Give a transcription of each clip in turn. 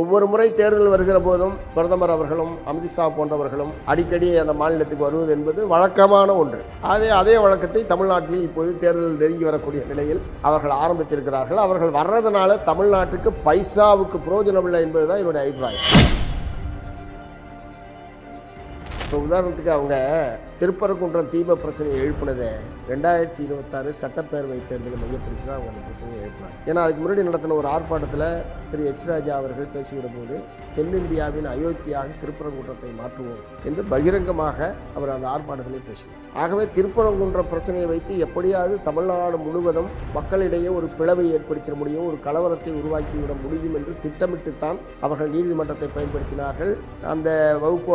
ஒவ்வொரு முறை தேர்தல் வருகிற போதும் பிரதமர் அவர்களும் அமித்ஷா போன்றவர்களும் அடிக்கடி அந்த மாநிலத்துக்கு வருவது என்பது வழக்கமான ஒன்று. அதே அதே வழக்கத்தை தமிழ்நாட்டிலும் இப்போது தேர்தல் நெருங்கி வரக்கூடிய நிலையில் அவர்கள் ஆரம்பித்திருக்கிறார்கள். அவர்கள் வர்றதுனால தமிழ்நாட்டுக்கு பைசாவுக்கு பிரயோஜனம் இல்லை என்பதுதான் என்னுடைய அபிப்பிராயம். இப்போ உதாரணத்துக்கு அவங்க திருப்பரங்குன்றம் தீப பிரச்சனையை எழுப்பினதை ரெண்டாயிரத்தி இருபத்தாறு சட்டப்பேரவை தேர்தலை மையப்படுத்தி தான் அவங்க அந்த பிரச்சனையை எழுப்பினாங்க. ஏன்னா அதுக்கு முன்னாடி நடத்தின ஒரு ஆர்ப்பாட்டத்தில் திரு எச் ராஜா அவர்கள் பேசுகிற போது தென்னிந்தியாவின் அயோத்தியாக திருப்பரங்குன்றத்தை மாற்றுவோம் என்று பகிரங்கமாக அவர் அந்த ஆர்ப்பாட்டத்திலே பேசினார். ஆகவே திருப்பரங்குன்ற பிரச்சனையை வைத்து எப்படியாவது தமிழ்நாடு முழுவதும் மக்களிடையே ஒரு பிளவை ஏற்படுத்திட முடியும் ஒரு கலவரத்தை உருவாக்கிவிட முடியும் என்று திட்டமிட்டுத்தான் அவர்கள் நீதிமன்றத்தை பயன்படுத்தினார்கள். அந்த வகுப்பு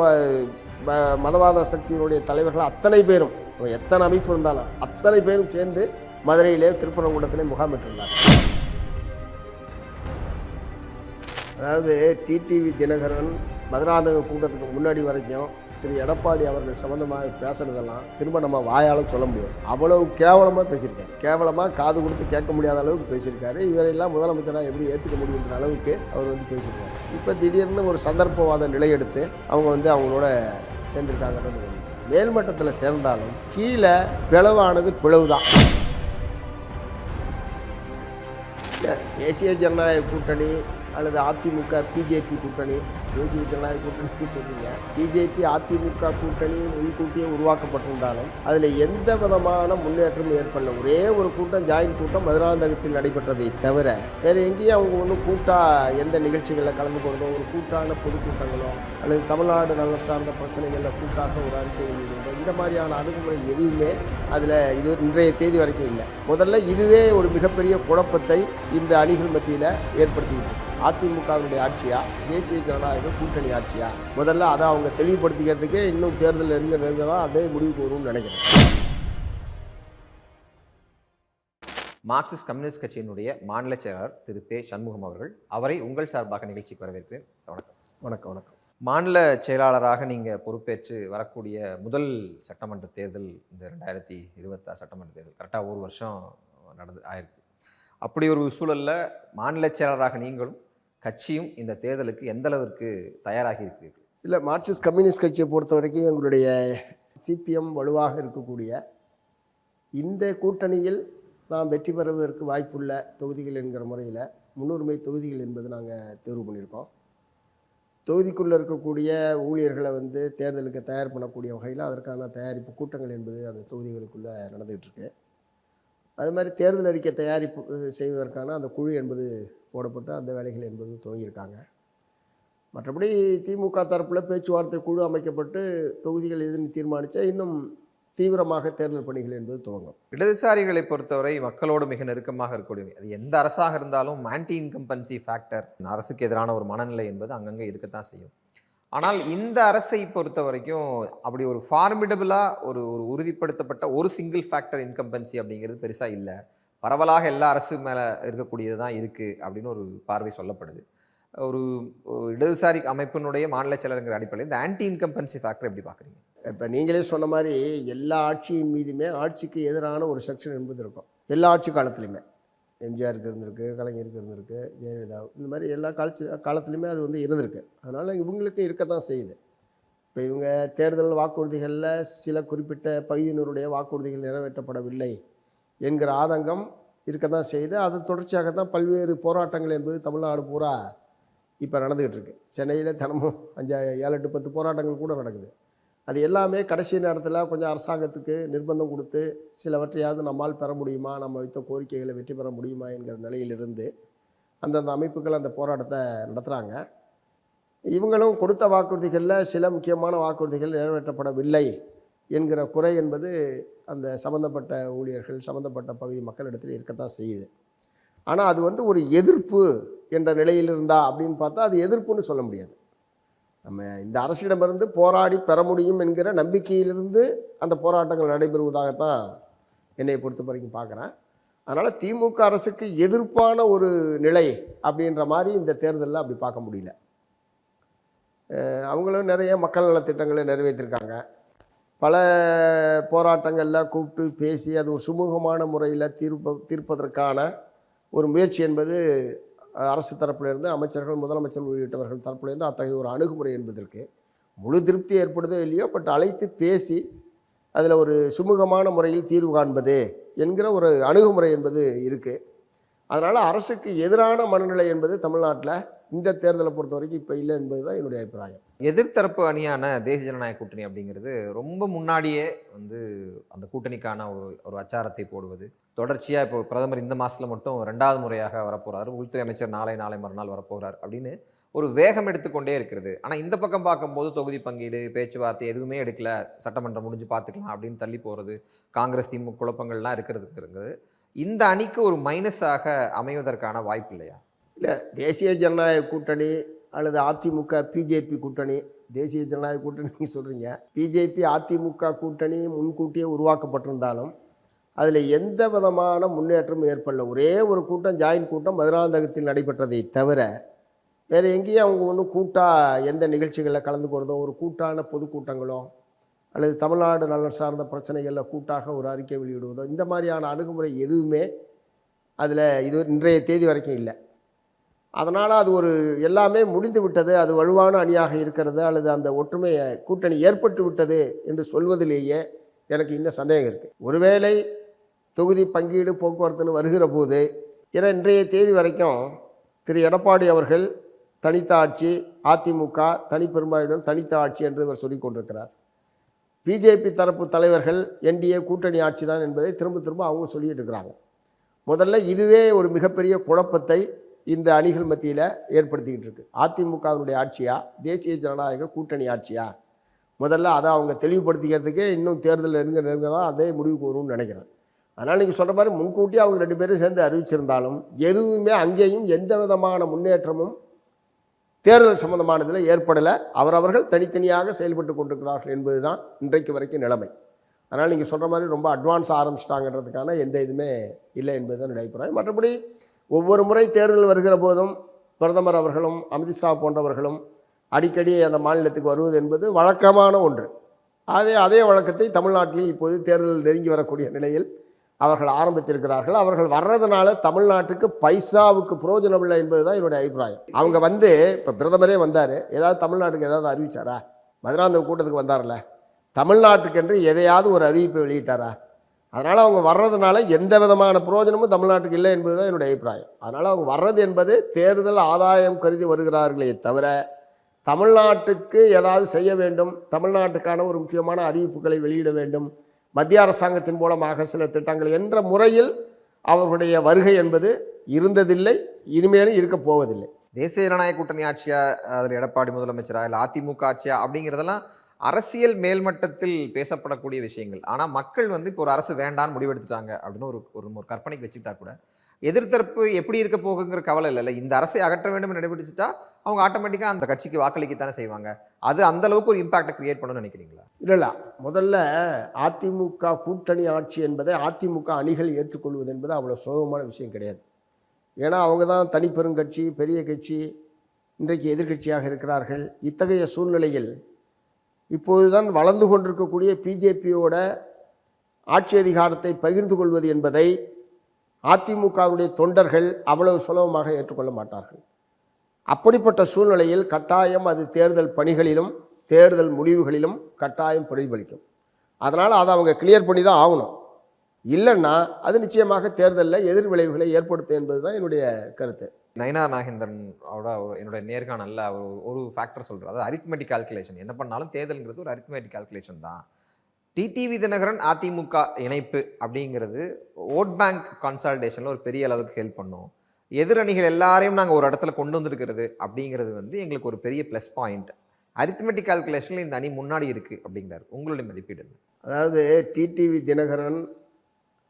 ம- மதவாத சக்தியினுடைய தலைவர்கள் அத்தனை பேரும் எத்தனை அமைப்பு இருந்தாலும் அத்தனை பேரும் சேர்ந்து மதுரையிலே திருப்பரங்குன்றத்திலே முகாமிட்டிருந்தார் அதாவது டிடிவி தினகரன் மதுராந்தக கூட்டத்துக்கு முன்னாடி வரைக்கும் திரு எடப்பாடி அவர்கள் சம்மந்தமாக பேசுனதெல்லாம் திரும்ப நம்ம வாயால் சொல்ல முடியாது. அவ்வளவு கேவலமாக பேசியிருக்காரு. கேவலமாக காது கொடுத்து கேட்க முடியாத அளவுக்கு பேசியிருக்காரு. இவரெல்லாம் முதலமைச்சராக எப்படி ஏற்றுக்க முடியுன்ற அளவுக்கு அவர் வந்து பேசியிருக்காரு. இப்போ திடீர்னு ஒரு சந்தர்ப்பவாத நிலை எடுத்து அவங்க வந்து அவங்களோட சேர்ந்துருக்காங்கன்றது மேல்மட்டத்தில் சேர்ந்தாலும் கீழே பிளவானது பிளவு தான் தேசிய ஜனநாயக கூட்டணி அல்லது அதிமுக பிஜேபி கூட்டணி தேசிய ஜனநாயக கூட்டணி சொல்லுங்க பிஜேபி அதிமுக கூட்டணி முன்கூட்டியே உருவாக்கப்பட்டிருந்தாலும் அதில் எந்த விதமான முன்னேற்றமும் ஏற்படல. ஒரே ஒரு கூட்டம் ஜாயின்ட் கூட்டம் மதுராந்தகத்தில் நடைபெற்றதை தவிர வேறு எங்கேயும் அவங்க ஒன்றும் கூட்டா எந்த நிகழ்ச்சிகளில் கலந்து கொள்றதோ ஒரு கூட்டான பொதுக்கூட்டங்களோ அல்லது தமிழ்நாடு நலன் சார்ந்த பிரச்சனைகளில் கூட்டாக ஒரு அறிக்கை வெளியிடுறதோ இந்த மாதிரியான அணுகுமுறை எதுவுமே அதில் இது இன்றைய தேதி வரைக்கும் இல்லை. முதல்ல இதுவே ஒரு மிகப்பெரிய குழப்பத்தை இந்த அணிகள் மத்தியில் ஏற்படுத்திக்கிட்டு அதிமுகவினுடைய ஆட்சியா? தேசிய ஜனநாயக கூட்டணி ஆட்சியா? முதல்ல அதை அவங்க தெளிவுபடுத்திக்கிறதுக்கே இன்னும் தேர்தல் நெருங்க நெருங்க தான் அதே முடிவுக்கு வரும்னு நினைக்கிறேன். மார்க்சிஸ்ட் கம்யூனிஸ்ட் கட்சியினுடைய மாநில செயலாளர் திரு. பே சண்முகம் அவர்கள் அவரை உங்கள் சார்பாக நிகழ்ச்சிக்கு வரவேற்கிறேன். வணக்கம். வணக்கம் வணக்கம். மாநில செயலாளராக நீங்கள் பொறுப்பேற்று வரக்கூடிய முதல் சட்டமன்ற தேர்தல் இந்த ரெண்டாயிரத்தி இருபத்தாறு சட்டமன்ற தேர்தல். கரெக்டாக ஒரு வருஷம் நடந்து ஆயிருக்கு. அப்படி ஒரு சூழலில் மாநில செயலாளராக நீங்களும் கட்சியும் இந்த தேர்தலுக்கு எந்த அளவிற்கு தயாராகி இருக்கிறீர்கள் இல்லை மார்க்சிஸ்ட் கம்யூனிஸ்ட் கட்சியை பொறுத்த வரைக்கும் எங்களுடைய சிபிஎம் வலுவாக இருக்கக்கூடிய இந்த கூட்டணியில் நாம் வெற்றி பெறுவதற்கு வாய்ப்புள்ள தொகுதிகள் என்கிற முறையில் முன்னுரிமை தொகுதிகள் என்பது நாங்கள் தேர்வு பண்ணியிருக்கோம். தொகுதிக்குள்ளே இருக்கக்கூடிய ஊழியர்களை வந்து தேர்தலுக்கு தயார் பண்ணக்கூடிய வகையில் அதற்கான தயாரிப்பு கூட்டங்கள் என்பது அந்த தொகுதிகளுக்குள்ளே நடந்துகிட்ருக்கு அது மாதிரி தேர்தல் அறிக்கை தயாரிப்பு செய்வதற்கான அந்த குழு என்பது போடப்பட்டு அந்த வேலைகள் என்பது துவங்கியிருக்காங்க. மற்றபடி திமுக தரப்பில் பேச்சுவார்த்தை குழு அமைக்கப்பட்டு தொகுதிகள் எதுன்னு தீர்மானித்தா இன்னும் தீவிரமாக தேர்தல் பணிகள் என்பது துவங்கும். இடதுசாரிகளை பொறுத்தவரை மக்களோடு மிக நெருக்கமாக இருக்கக்கூடிய அது எந்த அரசாக இருந்தாலும் ஆன்டி இன்கம்பன்சி ஃபேக்டர் அரசுக்கு எதிரான ஒரு மனநிலை என்பது அங்கங்கே இருக்கத்தான் செய்யும். ஆனால் இந்த அரசை பொறுத்த வரைக்கும் அப்படி ஒரு ஃபார்மிடபிளாக ஒரு ஒரு உறுதிப்படுத்தப்பட்ட ஒரு சிங்கிள் ஃபேக்டர் இன்கம்பன்சி அப்படிங்கிறது பெருசாக இல்லை. பரவலாக எல்லா அரசு மேலே இருக்கக்கூடியது தான் இருக்குது அப்படின்னு ஒரு பார்வை சொல்லப்படுது. ஒரு ஒரு இடதுசாரி அமைப்பினுடைய மாநில செயலருங்கிற அடிப்படையில் இந்த ஆன்டி இன்கம்பன்சி ஃபேக்டர் எப்படி பார்க்குறீங்க? இப்போ நீங்களே சொன்ன மாதிரி எல்லா ஆட்சியின் மீதுமே ஆட்சிக்கு எதிரான ஒரு செக்ஷன் என்பது இருக்கும். எல்லா ஆட்சி காலத்துலையுமே எம்ஜிஆருக்கு இருந்திருக்கு கலைஞருக்கு இருந்திருக்கு ஜெயலலிதா இந்த மாதிரி எல்லா காலத்து காலத்துலேயுமே அது வந்து இருந்திருக்கு. அதனால் இவங்களுக்கு இருக்கத்தான் செய்யுது. இப்போ இவங்க தேர்தல் வாக்குறுதிகளில் சில குறிப்பிட்ட பகுதியினருடைய வாக்குறுதிகள் நிறைவேற்றப்படவில்லை என்கிற ஆதங்கம் இருக்க தான் செய்யுது. அது தொடர்ச்சியாகத்தான் பல்வேறு போராட்டங்கள் என்பது தமிழ்நாடு பூரா இப்போ நடந்துக்கிட்டு இருக்கு. சென்னையில் தினமும் அஞ்சா ஏழு எட்டு பத்து போராட்டங்கள் கூட நடக்குது. அது எல்லாமே கடைசி நேரத்தில் கொஞ்சம் அரசாங்கத்துக்கு நிர்பந்தம் கொடுத்து சிலவற்றையாவது நம்மால் பெற முடியுமா? நம்ம வைத்த கோரிக்கைகளை வெற்றி பெற முடியுமா? என்கிற நிலையிலிருந்து அந்தந்த அமைப்புகள் அந்த போராட்டத்தை நடத்துகிறாங்க இவங்களும் கொடுத்த வாக்குறுதிகளில் சில முக்கியமான வாக்குறுதிகள் நிறைவேற்றப்படவில்லை என்கிற குறை என்பது அந்த சம்மந்தப்பட்ட ஊழியர்கள் சம்மந்தப்பட்ட பகுதி மக்களிடத்தில் இருக்கத்தான் செய்யுது. ஆனால் அது வந்து ஒரு எதிர்ப்பு என்ற நிலையில் இருந்தா அப்படின்னு பார்த்தா அது எதிர்ப்புன்னு சொல்ல முடியாது. நம்ம இந்த அரசிடமிருந்து போராடி பெற முடியும் என்கிற நம்பிக்கையிலிருந்து அந்த போராட்டங்கள் நடைபெறுவதாகத்தான் என்னை பொறுத்த வரைக்கும் பார்க்குறேன். அதனால் திமுக அரசுக்கு எதிர்ப்பான ஒரு நிலை அப்படின்ற மாதிரி இந்த தேர்தலில் அப்படி பார்க்க முடியல. அவங்களும் நிறைய மக்கள் நலத்திட்டங்களை நிறைவேற்றிருக்காங்க. பல போராட்டங்களில் கூப்பிட்டு பேசி அது ஒரு சுமூகமான முறையில் தீர்ப்ப தீர்ப்பதற்கான ஒரு முயற்சி என்பது அரசு தரப்பிலிருந்து அமைச்சர்கள் முதலமைச்சர் உள்ளிட்டவர்கள் தரப்பிலிருந்து அத்தகைய ஒரு அணுகுமுறை என்பதற்கு முழு திருப்தி ஏற்படுதோ இல்லையோ பட் அழைத்து பேசி அதில் ஒரு சுமூகமான முறையில் தீர்வு காண்பது என்கிற ஒரு அணுகுமுறை என்பது இருக்குது அதனால் அரசுக்கு எதிரான மனநிலை என்பது தமிழ்நாட்டில் இந்த தேர்தலை பொறுத்த வரைக்கும் இப்போ இல்லை என்பது தான் என்னுடைய அபிப்பிராயம். எதிர்த்தரப்பு அணியான தேசிய ஜனநாயக கூட்டணி அப்படிங்கிறது ரொம்ப முன்னாடியே வந்து அந்த கூட்டணிக்கான ஒரு ஒரு அச்சாரத்தை போடுவது. தொடர்ச்சியாக இப்போ பிரதமர் இந்த மாதத்தில் மட்டும் ரெண்டாவது முறையாக வரப்போகிறார் உள்துறை அமைச்சர் நாளை நாளை மறுநாள் வரப்போகிறார் அப்படின்னு ஒரு வேகம் எடுத்துக்கொண்டே இருக்கிறது. ஆனால் இந்த பக்கம் பார்க்கும்போது தொகுதி பங்கீடு பேச்சுவார்த்தை எதுவுமே எடுக்கல. சட்டமன்றம் முடிஞ்சு பார்த்துக்கலாம் அப்படின்னு தள்ளி போகிறது காங்கிரஸ் திமுக குழப்பங்கள்லாம் இருக்கிறதுங்கிறது இந்த அணிக்கு ஒரு மைனஸாக அமைவதற்கான வாய்ப்பு இல்லையா? இல்லை தேசிய ஜனநாயக கூட்டணி அல்லது அதிமுக பிஜேபி கூட்டணி தேசிய ஜனநாயக கூட்டணி நீங்கள் சொல்கிறீங்க பிஜேபி அதிமுக கூட்டணி முன்கூட்டியே உருவாக்கப்பட்டிருந்தாலும் அதில் எந்த விதமான முன்னேற்றமும் ஏற்படல. ஒரே ஒரு கூட்டம் ஜாயின்ட் கூட்டம் மதுராந்தகத்தில் நடைபெற்றதை தவிர வேறு எங்கேயும் அவங்க ஒன்றும் கூட்டாக எந்த நிகழ்ச்சிகளில் கலந்து கொண்டதோ ஒரு கூட்டான பொதுக்கூட்டங்களோ அல்லது தமிழ்நாடு நலன் சார்ந்த பிரச்சனைகளில் கூட்டாக ஒரு அறிக்கை வெளியிடுவதோ இந்த மாதிரியான அணுகுமுறை எதுவுமே அதில் இது இன்றைய தேதி வரைக்கும் இல்லை. அதனால் அது ஒரு எல்லாமே முடிந்து விட்டது. அது வலுவான அணியாக இருக்கிறது அல்லது அந்த ஒற்றுமை கூட்டணி ஏற்பட்டு விட்டது என்று சொல்வதிலேயே எனக்கு இன்னும் சந்தேகம் இருக்குது ஒருவேளை தொகுதி பங்கீடு போக்குவரத்துன்னு வருகிற போது ஏன்னா இன்றைய தேதி வரைக்கும் திரு எடப்பாடி அவர்கள் தனித்த ஆட்சி அதிமுக தனிப்பெரும்பான்மையுடன் தனித்த ஆட்சி என்று இவர் சொல்லிக் கொண்டிருக்கிறார். பிஜேபி தரப்பு தலைவர்கள் என்டிஏ கூட்டணி ஆட்சி தான் என்பதை திரும்ப திரும்ப அவங்க சொல்லிட்டு இருக்கிறாங்க. முதல்ல இதுவே ஒரு மிகப்பெரிய குழப்பத்தை இந்த அணிகள் மத்தியில் ஏற்படுத்திக்கிட்டு இருக்கு அதிமுகவினுடைய ஆட்சியா? தேசிய ஜனநாயக கூட்டணி ஆட்சியா? முதல்ல அதை அவங்க தெளிவுபடுத்திக்கிறதுக்கே இன்னும் தேர்தல் நெருங்க நெருங்க தான் அதே முடிவுக்கு வரும்னு நினைக்கிறேன். அதனால் நீங்கள் சொல்கிற மாதிரி முன்கூட்டியே அவங்க ரெண்டு பேரும் சேர்ந்து அறிவிச்சிருந்தாலும் எதுவுமே அங்கேயும் எந்த விதமான முன்னேற்றமும் தேர்தல் சம்பந்தமானதில் ஏற்படலை. அவரவர்கள் தனித்தனியாக செயல்பட்டு கொண்டிருக்கிறார்கள் என்பது தான் இன்றைக்கு வரைக்கும் நிலைமை. அதனால் நீங்கள் சொல்கிற மாதிரி ரொம்ப அட்வான்ஸ் ஆரம்பிச்சிட்டாங்கன்றதுக்கான எந்த இதுவுமே இல்லை என்பது தான் அபிப்பிராயம். மற்றபடி ஒவ்வொரு முறை தேர்தல் வருகிற போதும் பிரதமர் அவர்களும் அமித்ஷா போன்றவர்களும் அடிக்கடி அந்த மாநிலத்துக்கு வருவது என்பது வழக்கமான ஒன்று. அதே அதே வழக்கத்தை தமிழ்நாட்டிலும் இப்போது தேர்தல் நெருங்கி வரக்கூடிய நிலையில் அவர்கள் ஆரம்பித்திருக்கிறார்கள். அவர்கள் வர்றதுனால தமிழ்நாட்டுக்கு பைசாவுக்கு பிரயோஜனம் இல்லை என்பது தான் என்னுடைய அபிப்பிராயம். அவங்க வந்து இப்போ பிரதமரே வந்தார். ஏதாவது தமிழ்நாட்டுக்கு ஏதாவது அறிவித்தாரா மதுராந்த கூட்டத்துக்கு வந்தார்ல? தமிழ்நாட்டுக்கென்று எதையாவது ஒரு அறிவிப்பை வெளியிட்டாரா? அதனால் அவங்க வர்றதுனால எந்த விதமான பிரயோஜனமும் தமிழ்நாட்டுக்கு இல்லை என்பது தான் என்னுடைய அபிப்பிராயம். அதனால் அவங்க வர்றது என்பது தேர்தல் ஆதாயம் கருதி வருகிறார்களே தவிர தமிழ்நாட்டுக்கு ஏதாவது செய்ய வேண்டும் தமிழ்நாட்டுக்கான ஒரு முக்கியமான அறிவிப்புகளை வெளியிட வேண்டும் மத்திய அரசாங்கத்தின் மூலமாக சில திட்டங்கள் என்ற முறையில் அவர்களுடைய வருகை என்பது இருந்ததில்லை இனிமேலும் இருக்கப் போவதில்லை. தேசிய ஜனநாயக கூட்டணி ஆட்சியா அதில் எடப்பாடி முதலமைச்சரா இல்லை அதிமுக ஆட்சியா அப்படிங்கிறதெல்லாம் அரசியல் மேல்மட்டத்தில் பேசப்படக்கூடிய விஷயங்கள். ஆனால் மக்கள் வந்து இப்போ ஒரு அரசு வேண்டான்னு முடிவெடுத்துட்டாங்க அப்படின்னு ஒரு ஒரு ஒரு கற்பனைக்கு வச்சுக்கிட்டா கூட எதிர்த்தரப்பு எப்படி இருக்க போகுங்கிற கவலை இல்லை இந்த அரசை அகற்ற வேண்டும் என்று நடைபெற்றுட்டா அவங்க ஆட்டோமேட்டிக்காக அந்த கட்சிக்கு வாக்களிக்கத்தானே செய்வாங்க. அது அந்த அளவுக்கு ஒரு இம்பாக்டை கிரியேட் பண்ணணும்னு நினைக்கிறீங்களா? இல்லை இல்லை. முதல்ல அதிமுக கூட்டணி ஆட்சி என்பதை அதிமுக அணிகள் ஏற்றுக்கொள்வது என்பது அவ்வளோ சுலபமான விஷயம் கிடையாது. ஏன்னா அவங்க தான் தனிப்பெருங்கட்சி பெரிய கட்சி இன்றைக்கு எதிர்க்கட்சியாக இருக்கிறார்கள். இத்தகைய சூழ்நிலையில் இப்போதுதான் வளர்ந்து கொண்டிருக்கக்கூடிய பிஜேபியோட ஆட்சி அதிகாரத்தை பகிர்ந்து கொள்வது என்பதை அதிமுகவுடைய தொண்டர்கள் அவ்வளவு சுலபமாக ஏற்றுக்கொள்ள மாட்டார்கள். அப்படிப்பட்ட சூழ்நிலையில் கட்டாயம் அது தேர்தல் பணிகளிலும் தேர்தல் முடிவுகளிலும் கட்டாயம் பிரதிபலிக்கும். அதனால் அதை அவங்க கிளியர் பண்ணி தான் ஆகணும். இல்லைன்னா அது நிச்சயமாக தேர்தலில் எதிர் விளைவுகளை ஏற்படுத்தும் என்பது தான் என்னுடைய கருத்து. நயனார் நாகேந்திரன் அவரோட ஒரு- என்னோட நேர்காணல்ல அவர் ஒரு- ஒரு ஃபேக்டர் சொல்றாரு. அதாவது அரித்மெட்டிக் கால்குலேஷன் என்ன பண்ணாலும் தேர்தல்ங்கிறது ஒரு அரித்மெட்டிக் கால்குலேஷன் தான். டிடிவி தினகரன் அதிமுக இணைப்பு அப்படிங்கிறது ஓட் பேங்க் கன்சால்டேஷனில் ஒரு பெரிய அளவுக்கு ஹெல்ப் பண்ணும். எதிரணிகள் எல்லாரையும் நாங்கள் ஒரு இடத்துல கொண்டு வந்திருக்கிறது அப்படிங்கிறது வந்து எங்களுக்கு ஒரு பெரிய ப்ளஸ் பாயிண்ட் அரித்மெட்டிக் கால்குலேஷனில் இந்த அணி முன்னாடி இருக்குது அப்படிங்கிறார். உங்களுடைய மதிப்பீடு? அதாவது டிடிவி தினகரன்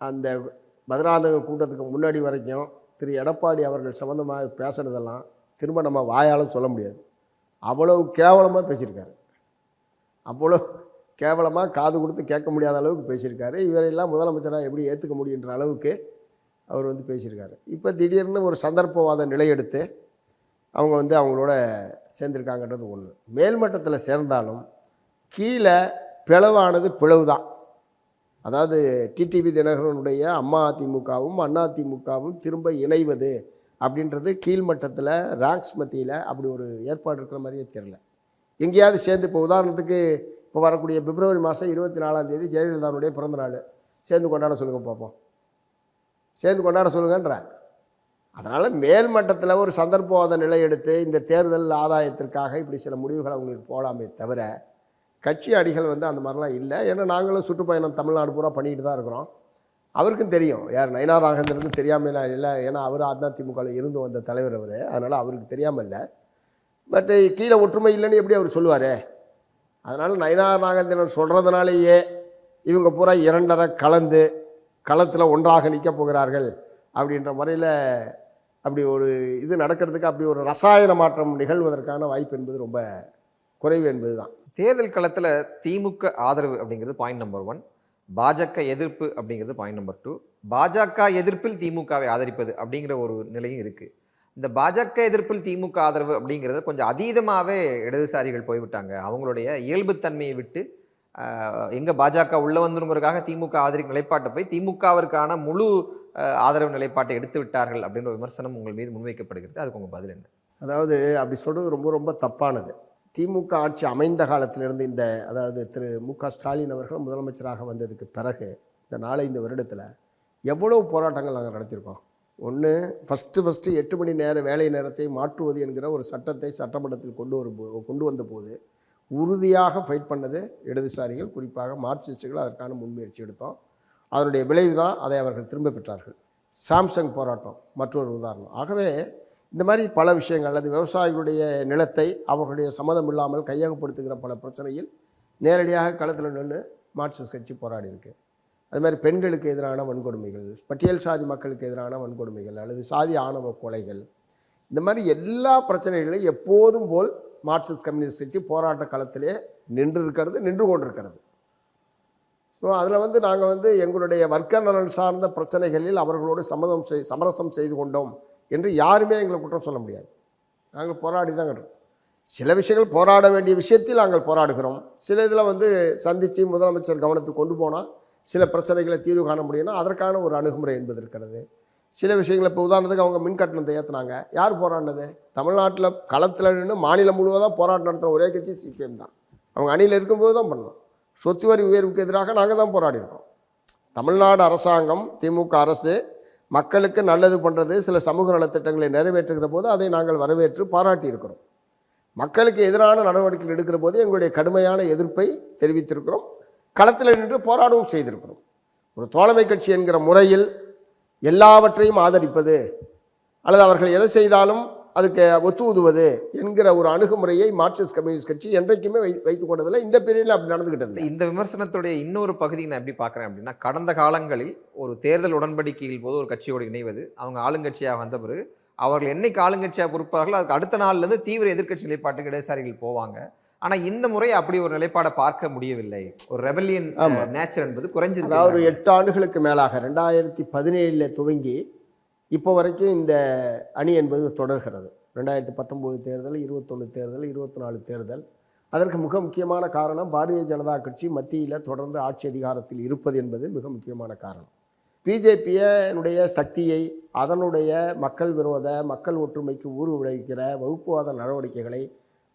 அந்த மதுராந்தக கூட்டத்துக்கு முன்னாடி வரைக்கும் திரு எடப்பாடி அவர்கள் சம்மந்தமாக பேசுனதெல்லாம் திரும்ப நம்ம வாயால் சொல்ல முடியாது. அவ்வளவு கேவலமாக பேசியிருக்காரு. அவ்வளோ கேவலமாக காது கொடுத்து கேட்க முடியாத அளவுக்கு பேசியிருக்காரு. இவரையெல்லாம் முதலமைச்சராக எப்படி ஏற்றுக்க முடியுன்ற அளவுக்கு அவர் வந்து பேசியிருக்காரு. இப்போ திடீர்னு ஒரு சந்தர்ப்பவாத நிலை எடுத்து அவங்க வந்து அவங்களோட சேர்ந்துருக்காங்கன்றது ஒன்று மேல்மட்டத்தில் சேர்ந்தாலும் கீழே பிளவானது பிளவு தான் அதாவது டிடிவி தினகரனுடைய அம்மா அதிமுகவும் அண்ணா அதிமுகவும் திரும்ப இணைவது அப்படின்றது கீழ்மட்டத்தில் ரேங்க்ஸ் மத்தியில் அப்படி ஒரு ஏற்பாடு இருக்கிற மாதிரியே தெரில எங்கேயாவது சேர்ந்து இப்போ உதாரணத்துக்கு இப்போ வரக்கூடிய பிப்ரவரி மாதம் இருபத்தி நாலாம் தேதி ஜெயலலிதாவுடைய பிறந்த நாள். சேர்ந்து கொண்டாட சொல்லுங்கள் பார்ப்போம் சேர்ந்து கொண்டாட சொல்லுங்கன்றாங்க அதனால் மேல் மட்டத்தில் ஒரு சந்தர்ப்பவாத நிலை எடுத்து இந்த தேர்தல் ஆதாயத்திற்காக இப்படி சில முடிவுகள் அவங்களுக்கு போகலாமே தவிர கட்சி அடிகள் வந்து அந்த மாதிரிலாம் இல்லை. ஏன்னா நாங்களும் சுற்றுப்பயணம் தமிழ்நாடு பூரா பண்ணிட்டு தான் இருக்கிறோம். அவருக்கும் தெரியும். யார் நயனா ராகேந்திரனுக்கும் தெரியாமல் இல்லை. ஏன்னா அவர் அதிமுகவில் இருந்து வந்த தலைவர் அவர். அதனால் அவருக்கு தெரியாமல் இல்லை. பட்டு கீழே ஒற்றுமை இல்லைன்னு எப்படி அவர் சொல்லுவார்? அதனால் நயனா நாகேந்திரன் சொல்கிறதுனாலேயே இவங்க பூரா இரண்டரை கலந்து களத்தில் ஒன்றாக நிற்கப் போகிறார்கள் அப்படின்ற முறையில் அப்படி ஒரு இது நடக்கிறதுக்கு அப்படி ஒரு ரசாயன மாற்றம் நிகழ்வதற்கான வாய்ப்பு என்பது ரொம்ப குறைவு என்பது தான் தேர்தல் களத்தில் திமுக ஆதரவு அப்படிங்கிறது பாயிண்ட் நம்பர் ஒன் பாஜக எதிர்ப்பு அப்படிங்கிறது பாயிண்ட் நம்பர் டூ பாஜக எதிர்ப்பில் திமுகவை ஆதரிப்பது அப்படிங்கிற ஒரு நிலையும் இருக்குது இந்த பாஜக எதிர்ப்பில் திமுக ஆதரவு அப்படிங்கிறது கொஞ்சம் அதீதமாகவே இடதுசாரிகள் போய்விட்டாங்க. அவங்களுடைய இயல்புத்தன்மையை விட்டு எங்கே பாஜக உள்ளே வந்துருங்கிறதுக்காக திமுக ஆதரிக்கும் நிலைப்பாட்டை போய் திமுகவிற்கான முழு ஆதரவு நிலைப்பாட்டை எடுத்து விட்டார்கள் அப்படின்ற விமர்சனம் உங்கள் மீது முன்வைக்கப்படுகிறது. அதுக்கு உங்கள் பதில் என்ன? அதாவது அப்படி சொல்கிறது ரொம்ப ரொம்ப தப்பானது. திமுக ஆட்சி அமைந்த காலத்திலிருந்து இந்த அதாவது திரு மு க ஸ்டாலின் அவர்கள் முதலமைச்சராக வந்ததுக்கு பிறகு இந்த நாலஞ்சு வருடத்தில் எவ்வளவு போராட்டங்கள் நாங்கள் நடத்தியிருக்கோம்? ஒன்று ஃபஸ்ட்டு ஃபஸ்ட்டு எட்டு மணி நேர வேலை நேரத்தை மாற்றுவது என்கிற ஒரு சட்டத்தை சட்டமன்றத்தில் கொண்டு வரும் போ- கொண்டு வந்த போது உறுதியாக ஃபைட் பண்ணது இடதுசாரிகள். குறிப்பாக மார்க்சிஸ்டுகள் அதற்கான முன்முயற்சி எடுத்தோம். அதனுடைய விளைவு தான் அதை அவர்கள் திரும்ப பெற்றார்கள். சாம்சங் போராட்டம் மற்றொரு உதாரணம். ஆகவே இந்த மாதிரி பல விஷயங்கள் அல்லது விவசாயிகளுடைய நிலத்தை அவர்களுடைய சம்மதம் இல்லாமல் கையகப்படுத்துகிற பல பிரச்சனையில் நேரடியாக களத்தில் நின்று மார்க்சிஸ்ட் கட்சி போராடி இருக்கு. அது மாதிரி பெண்களுக்கு எதிரான வன்கொடுமைகள் பட்டியல் சாதி மக்களுக்கு எதிரான வன்கொடுமைகள் அல்லது சாதி ஆணவ கொலைகள். இந்த மாதிரி எல்லா பிரச்சனைகளையும் எப்போதும் போல் மார்க்சிஸ்ட் கம்யூனிஸ்ட் கட்சி போராட்ட களத்திலே நின்று இருக்கிறது நின்று கொண்டிருக்கிறது. ஸோ அதில் வந்து நாங்கள் வந்து எங்களுடைய வர்க்க நலன் சார்ந்த பிரச்சனைகளில் அவர்களோடு சம்மதம் செய் சமரசம் செய்து கொண்டோம். என்று யாருமே எங்களை குற்றம் சொல்ல முடியாது. நாங்கள் போராடி தான் கட்டுறோம் சில விஷயங்கள் போராட வேண்டிய விஷயத்தில் நாங்கள் போராடுகிறோம். சில இதில் வந்து சந்தித்து முதலமைச்சர் கவனத்துக்கு கொண்டு போனால் சில பிரச்சனைகளை தீர்வு காண முடியும்னா அதற்கான ஒரு அணுகுமுறை என்பது இருக்கிறது. சில விஷயங்கள் இப்போ உதாரணத்துக்கு அவங்க மின் கட்டணத்தை ஏற்றுனாங்க யார் போராடினது? தமிழ்நாட்டில் களத்தில் நின்று மாநிலம் முழுவதும் போராட்டம் நடத்துகிற ஒரே கட்சி சிபிஎம் தான். அவங்க அணியில் இருக்கும்போது தான் பண்ணோம். சொத்து வரி உயர்வுக்கு எதிராக நாங்கள் தான் போராடி இருக்கோம் தமிழ்நாடு அரசாங்கம் திமுக அரசு மக்களுக்கு நல்லது பண்ணுறது சில சமூக நலத்திட்டங்களை நிறைவேற்றுகிற போது அதை நாங்கள் வரவேற்று பாராட்டி இருக்கிறோம் மக்களுக்கு எதிரான நடவடிக்கைகள் எடுக்கிற போது எங்களுடைய கடுமையான எதிர்ப்பை தெரிவித்திருக்கிறோம். களத்தில் நின்று போராடவும் செய்திருக்கிறோம். ஒரு தோழமை கட்சி என்கிற முறையில் எல்லாவற்றையும் ஆதரிப்பது அல்லது அவர்கள் எதை செய்தாலும் அதுக்கு ஒத்து உதுவது என்கிற ஒரு அணுகுமுறையை மார்க்சிஸ்ட் கம்யூனிஸ்ட் கட்சி என்றைக்குமே வை வைத்துக் கொண்டதில்லை இந்த பீரியடில் அப்படி நடந்துக்கிட்டது இல்லை. இந்த விமர்சனத்துடைய இன்னொரு பகுதியை நான் எப்படி பார்க்குறேன் அப்படின்னா கடந்த காலங்களில் ஒரு தேர்தல் உடன்படிக்கையில் போது ஒரு கட்சியோடு இணைவது அவங்க ஆளுங்கட்சியாக வந்த பிறகு அவர்கள் என்னைக்கு ஆளுங்கட்சியாக பொறுப்பார்களோ அதுக்கு அடுத்த நாள்லேருந்து தீவிர எதிர்க்கட்சி நிலைப்பாட்டுக்கு இடதுசாரிகள் போவாங்க ஆனால் இந்த முறை அப்படி ஒரு நிலைப்பாடை பார்க்க முடியவில்லை ஒரு ரெபல்லியன். நேச்சர் என்பது அதாவது ஒரு குறைஞ்சிருக்கு எட்டு ஆண்டுகளுக்கு மேலாக ரெண்டாயிரத்தி பதினேழில் துவங்கி இப்போ வரைக்கும் இந்த அணி என்பது தொடர்கிறது. ரெண்டாயிரத்தி பத்தொம்போது தேர்தல் இருபத்தொன்று தேர்தல் இருபத்தி நாலு தேர்தல். அதற்கு மிக முக்கியமான காரணம் பாரதிய ஜனதா கட்சி மத்தியில் தொடர்ந்து ஆட்சி அதிகாரத்தில் இருப்பது என்பது மிக முக்கியமான காரணம். பிஜேபியனுடைய சக்தியை அதனுடைய மக்கள் விரோத மக்கள் ஒற்றுமைக்கு ஊறு விளைவிக்கிற வகுப்புவாத நடவடிக்கைகளை